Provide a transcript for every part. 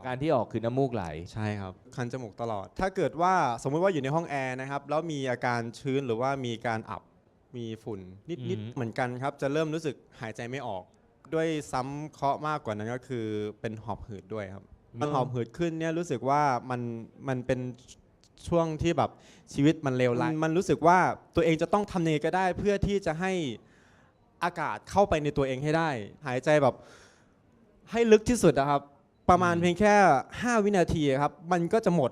อาการที่ออกคือน้ำมูกไหล ใช่ครับ คันจมูกตลอด ถ้าเกิดว่าสมมติว่าอยู่ในห้องแอร์นะครับ แล้วมีอาการชื้นหรือว่ามีการอับ มีฝุ่นนิดอือฮึๆเหมือนกันครับ จะเริ่มรู้สึกหายใจไม่ออก ด้วยซ้ำเคราะห์มากกว่านั้นก็คือเป็นหอบหืดด้วยครับ มันหอบหืดขึ้นเนี่ยรู้สึกว่ามันมันเป็นช่วงที่แบบชีวิตมันเลวร้ายมันรู้สึกว่าตัวเองจะต้องทำเนก็ได้ เพื่อที่จะให้อากาศเข้าไปในตัวเองให้ได้ หายใจแบบให้ลึกที่สุดนะครับ ประมาณเพียงแค่ 5 วินาทีครับ มันก็จะหมด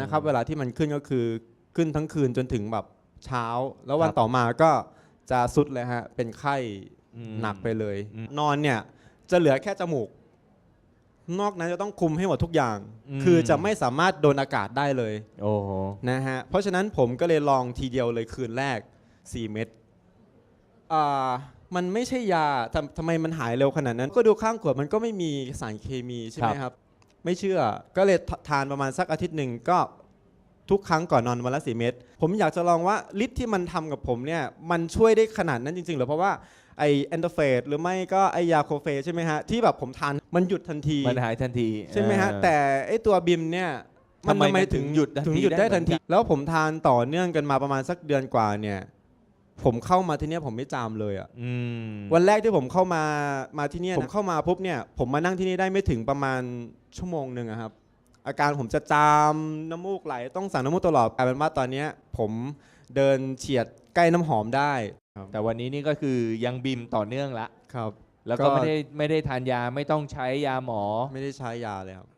นะครับ เวลาที่มันขึ้นก็คือขึ้นทั้งคืนจนถึงแบบเช้า แล้ววันครับต่อมาก็จะสุดเลยฮะ เป็นไข้อืมหนักไปเลยอืมนอนเนี่ยจะเหลือแค่จมูก นอกนั้นจะต้องคุมให้หมดทุกอย่างอืมคือจะไม่สามารถโดนอากาศได้เลยโอ้โหนะฮะ เพราะฉะนั้นผมก็เลยลองทีเดียวเลยคืนแรก 4 เม็ดอ่า มันไม่ใช่ยาทำทำไมมันหายเร็วขนาดนั้น ก็ดูข้างขวดมันก็ไม่มีสารเคมีใช่ไหมครับ ไม่เชื่อก็เลยททานประมาณสักอาทิตย์หนึ่งก็ทุกครั้งก่อนนอนวันละสี่เม็ดผมอยากจะลองว่าฤทธิ์ที่มันทำกับผมเนี่ยมันช่วยได้ขนาดนั้นจริงๆเหรอเพราะว่าไอแอนโดเฟสหรือไม่ก็ไอยาโคเฟสใช่ไหมฮะ ที่แบบผมทานมันหยุดทันที มันหายทันที ใช่ไหมฮะเออแต่ไอตัวบิมเนี่ยทำไมมันถึงหยุดทันทีถึงหยุดได้ได้เหมืทัอนนกัทีนแล้วผมทานต่อเนื่องกันมาประมาณสักเดือนกว่าเนี่ย ผมเข้ามาที่เนี่ยผมไม่จามเลยอะอืมวันแรกที่ผมเข้ามามาที่เนี่ยผมเข้ามาปุ๊บเนี่ยผมมานั่งที่นี่ได้ไม่ถึงประมาณชั่วโมงหนึ่งอะครับ อาการผมจะจามน้ำมูกไหลต้องสั่งน้ำมูกตลอดกลายเป็นว่าตอนเนี้ยผมเดินเฉียดใกล้น้ำหอมได้แต่วันนี้นี่ก็คือยังบิมต่อเนื่องละครับ แล้วก็ก็ไม่ได้ไม่ได้ทานยาไม่ต้องใช้ยาหมอ ไม่ได้ใช้ยาเลยครับ